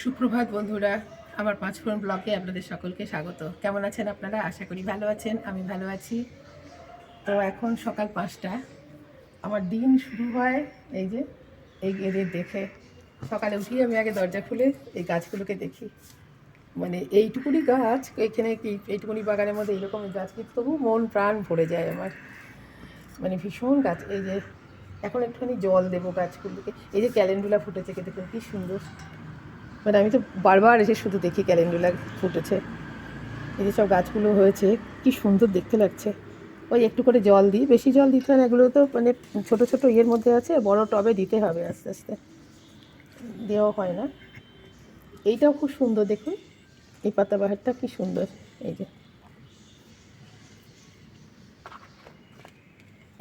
সুপ্রভাত বন্ধুরা, আমার পাঁচ ফোন ব্লকে আপনাদের সকলকে স্বাগত। কেমন আছেন আপনারা? আশা করি ভালো আছেন, আমি ভালো আছি। তো এখন সকাল পাঁচটা। আমার দিন শুরু হয় এই যে, এই এদের দেখে। সকালে উঠি আমি আগে দরজা খুলে এই গাছগুলোকে দেখি। মানে এইটুকুনি গাছ, এখানে কি এইটুকুনি বাগানের মধ্যে এইরকম গাছ কিন্তু তবু মন প্রাণ ভরে যায় আমার। মানে ভীষণ গাছ। এই যে, এখন একটুখানি জল দেবো গাছগুলোকে। এই যে ক্যালেন্ডুলা ফুটেছে দেখুন কি সুন্দর। মানে আমি তো বারবার এসে শুধু দেখি ক্যালেন্ডুলা ফুটেছে। এই সব গাছগুলো হয়েছে, কি সুন্দর দেখতে লাগছে। ওই একটু করে জল দিই, বেশি জল দিতে হয় এগুলো তো মানে ছোট ছোট ইয়ের মধ্যে আছে, বড় টবে দিতে হবে আস্তে আস্তে। দেওয়া হয় না। এইটাও খুব সুন্দর দেখুন, এই পাতাবাহারটা কি সুন্দর, এই যে।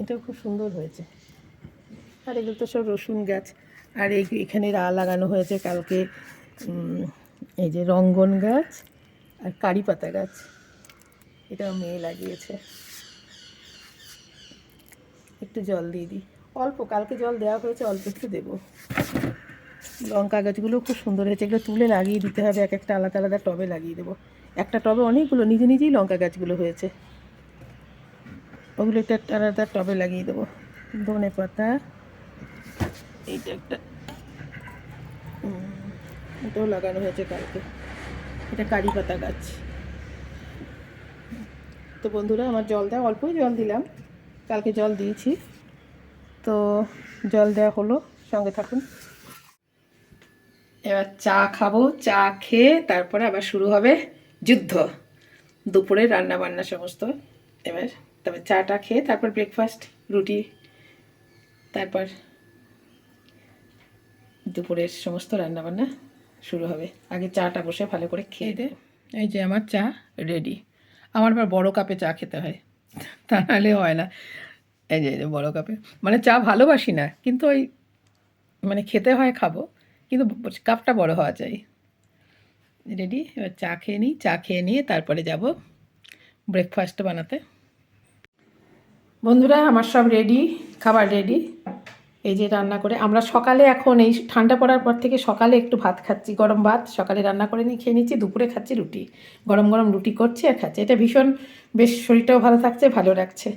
এটাও খুব সুন্দর হয়েছে। আর এগুলো তো সব রসুন গাছ, আর এই এখানে রা লাগানো হয়েছে কালকে। এই যে রঙ্গন গাছ আর কারি পাতা গাছ। এটাও মেয়ে লাগিয়েছে। একটু জল দিয়ে দিই। অল্প, কালকে জল দেওয়া হয়েছে, অল্প একটু দেবো। লঙ্কা গাছগুলো খুব সুন্দর হয়েছে। এগুলো তুলে লাগিয়ে দিতে হবে, এক একটা আলাদা আলাদা টবে লাগিয়ে দেবো। একটা টবে অনেকগুলো, নিজে নিজেই লঙ্কা গাছগুলো হয়েছে। ওগুলো একটা আলাদা টবে লাগিয়ে দেবো। ধনে পাতা এইটা একটা এটাও লাগানো হয়েছে কালকে। এটা কারি পাতা গাছ। তো বন্ধুরা, আমার জল দেওয়া অল্পই জল দিলাম। কালকে জল দিয়েছি। তো জল দেওয়া হলো, সঙ্গে থাকুন। এবার চা খাব, চা খেয়ে তারপরে আবার শুরু হবে যুদ্ধ। দুপুরে রান্না বান্না সমস্ত। এবার তবে চাটা খেয়ে তারপর ব্রেকফাস্ট রুটি, তারপর দুপুরের সমস্ত রান্নাবান্না শুরু হবে। আগে চাটা বসে ভালো করে খেয়ে দে এই যে আমার চা রেডি আমার আবার বড় কাপে চা খেতে হয়। তা নাহলে হয় না। এই যে বড় কাপে। মানে চা ভালোবাসি না, কিন্তু ওই মানে খেতে হয় খাব, কিন্তু কাপটা বড় হওয়া চাই। রেডি এবার চা খেয়ে নিই। চা খেয়ে নিয়ে তারপরে যাব ব্রেকফাস্ট বানাতে। বন্ধুরা, আমার সব রেডি খাবার রেডি এই যে রান্না করে, আমরা সকালে এখন এই ঠান্ডা পড়ার পর থেকে সকালে একটু ভাত খাচ্ছি, গরম ভাত। সকালে রান্না করে নিয়ে খেয়ে নিচ্ছি, দুপুরে খাচ্ছি রুটি। গরম গরম রুটি করছি আর খাচ্ছি। এটা ভীষণ, বেশ শরীরটাও ভালো থাকছে, ভালো রাখছে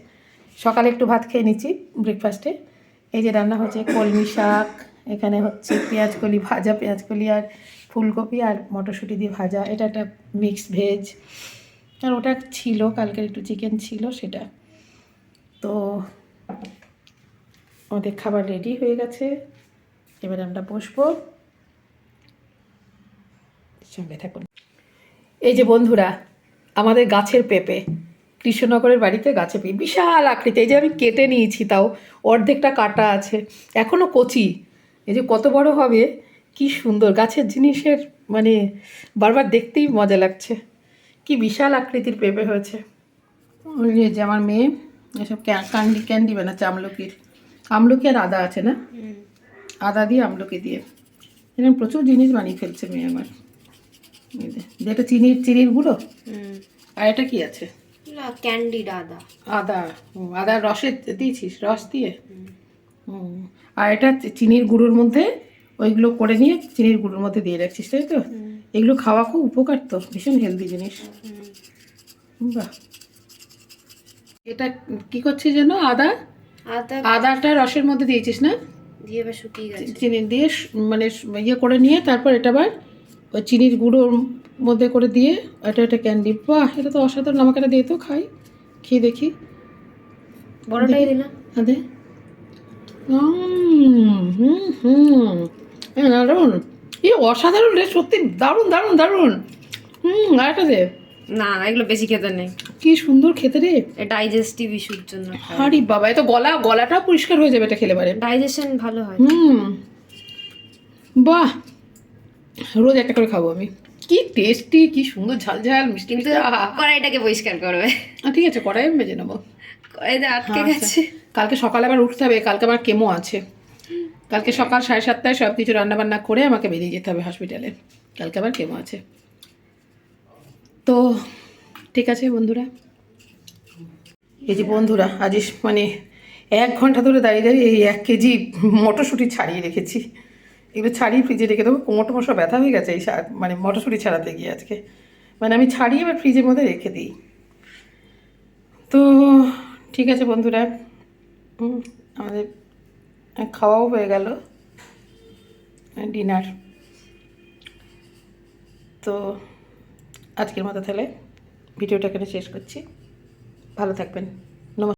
সকালে একটু ভাত খেয়ে নিচ্ছি ব্রেকফাস্টে এই যে রান্না হচ্ছে কলমি শাক, এখানে হচ্ছে পেঁয়াজ কলি ভাজা পেঁয়াজ কলি আর ফুলকপি আর মটরশুঁটি দিয়ে ভাজা। এটা একটা মিক্স ভেজ আর ওটা ছিল, কালকের একটু চিকেন ছিল সেটা। তো আমাদের খাবার রেডি হয়ে গেছে। এবার আমরা বসবো। সঙ্গে থাকুন। এই যে বন্ধুরা, আমাদের গাছের পেঁপে। কৃষ্ণনগরের বাড়িতে গাছে পেঁপে। বিশাল আকৃতি। এই যে আমি কেটে নিয়েছি, তাও অর্ধেকটা কাটা আছে। এখনও কচি। এই যে কত বড় হবে, কি সুন্দর। গাছের জিনিসের মানে বারবার দেখতেই মজা লাগছে। কি বিশাল আকৃতির পেঁপে হয়েছে। যে আমার মেয়ে, এসব ক্যা- ক্যান্ডি ক্যান্ডি বানাচ্ছে আমলকির। আমলকি আর আদা আছে না? আদা দিয়ে আমলকি দিয়ে। এরকম প্রচুর জিনিস বানিয়ে ফেলছে মেয়ে আমার। এই যে, যে এটা চিনির চিনির গুঁড়ো? আর এটা কি আছে? ক্যান্ডিড আদা। আদা আদার রসে দিয়েছিস রস দিয়ে? হুম। আর এটা চিনির গুঁড়োর মধ্যে ওইগুলো করে নিয়ে চিনির গুঁড়োর মধ্যে দিয়ে রাখছিস তাই তো? এগুলো খাওয়া খুব উপকার তো ভীষণ হেলদি জিনিস। বাহ। এটা কি করছিস যেন আদা? আদা আদাটা রসের মধ্যে দিয়েছিস না? দিয়ে এবার শুকিয়ে গেছে। চিনি দিয়ে মানে ইয়ে করে নিয়ে তারপর এটা আবার ওই চিনির গুঁড়োর মধ্যে করে দিয়ে এটা একটা ক্যান্ডি বাহ এটা তো অসাধারণ। আমাকে এটা দিয়ে তো খাই। খেয়ে দেখি। বড়টাই দিলাম। আদে হুম হুম। হুম দারুণ এ অসাধারণ রে সত্যি। দারুণ দারুণ দারুণ। হুম আর একটা দে। না এগুলো বেশি খেতে নেই। কি সুন্দর খেতে রে। ডাইজেস্টিভ ইস্যুর জন্য হারি বাবা এ তো গলা গলাটাও পরিষ্কার হয়ে যাবে এটা খেলে পারে। ডাইজেশন ভালো হয়। হুম। বাহ! রোজ একটা করে খাব আমি। কি টেস্টি কি সুন্দর ঝাল ঝাল মিষ্টি মিষ্টি কড়াইটাকে পরিষ্কার করবে। ঠিক আছে কড়াই আমি মেজে নেব। কড়াইতে আটকে আচ্ছা। গেছে। কালকে সকালে আবার উঠতে হবে কালকে আমার কেমো আছে। কালকে সকাল সাড়ে সাতটায় সব কিছু রান্নাবান্না করে আমাকে বেরিয়ে যেতে হবে হসপিটালে কালকে আবার কেমো আছে। তো ঠিক আছে বন্ধুরা। এই যে বন্ধুরা, আজ মানে এক ঘণ্টা ধরে দাঁড়িয়ে দাঁড়িয়ে এই এক কেজি মটরশুঁটি ছাড়িয়ে রেখেছি। এগুলো ছাড়িয়ে ফ্রিজে রেখে দেবো। কোমর টোমর সব ব্যথা হয়ে গেছে এই মানে মটরশুঁটি ছাড়াতে গিয়ে আজকে। মানে আমি ছাড়িয়ে এবার ফ্রিজের মধ্যে রেখে দিই। তো ঠিক আছে বন্ধুরা। আমাদের খাওয়াও হয়ে গেল। ডিনার তো আজকের মতো তাহলে ভিডিওটা এখানে শেষ করছি। ভালো থাকবেন।